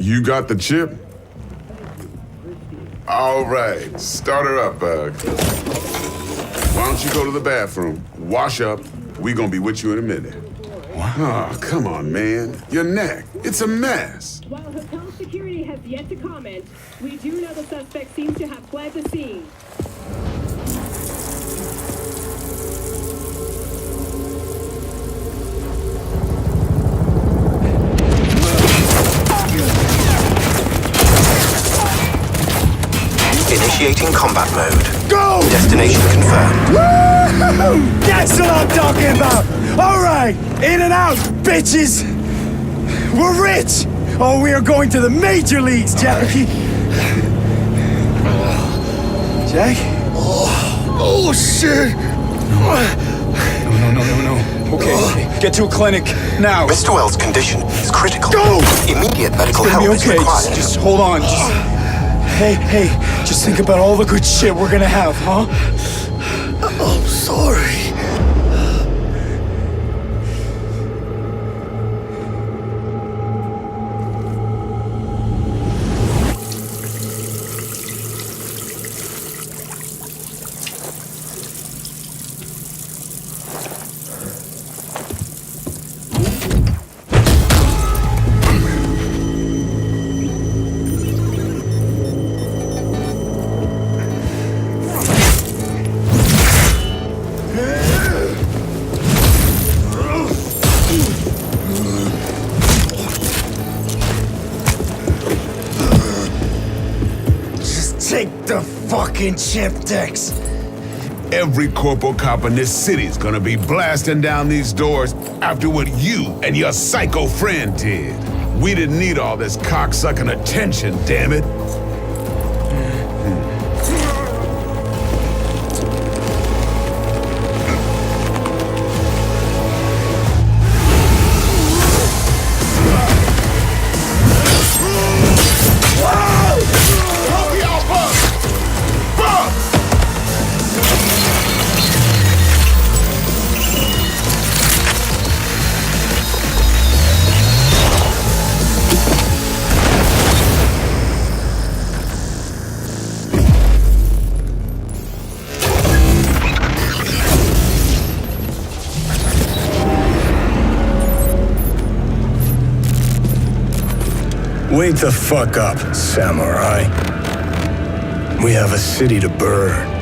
You got the chip? All right, start her up, Bug. Why don't you go to the bathroom, wash up? We gonna be with you in a minute. What? Oh, come on, man. Your neck. It's a mess. While hotel security has yet to comment, we do know the suspect seems to have fled the scene. Initiating combat mode. Go! Destination confirmed. Woo! That's what I'm talking about! Alright, in and out, bitches! We're rich! Oh, we are going to the major leagues, Jackie! Jack? Oh oh shit! No, no, no, no, no. Okay, oh. okay. get to a clinic now. Mr. Wells' condition is critical. Go! Immediate medical It's help okay. is required. Just, just hold on. Just, Hey, hey, just think about all the good shit we're gonna have, huh? I'm sorry. The fucking chip, Dex. Every corporal cop in this city's gonna be blasting down these doors after what you and your psycho friend did. We didn't need all this cocksucking attention, damn it. Wake the fuck up, samurai. We have a city to burn.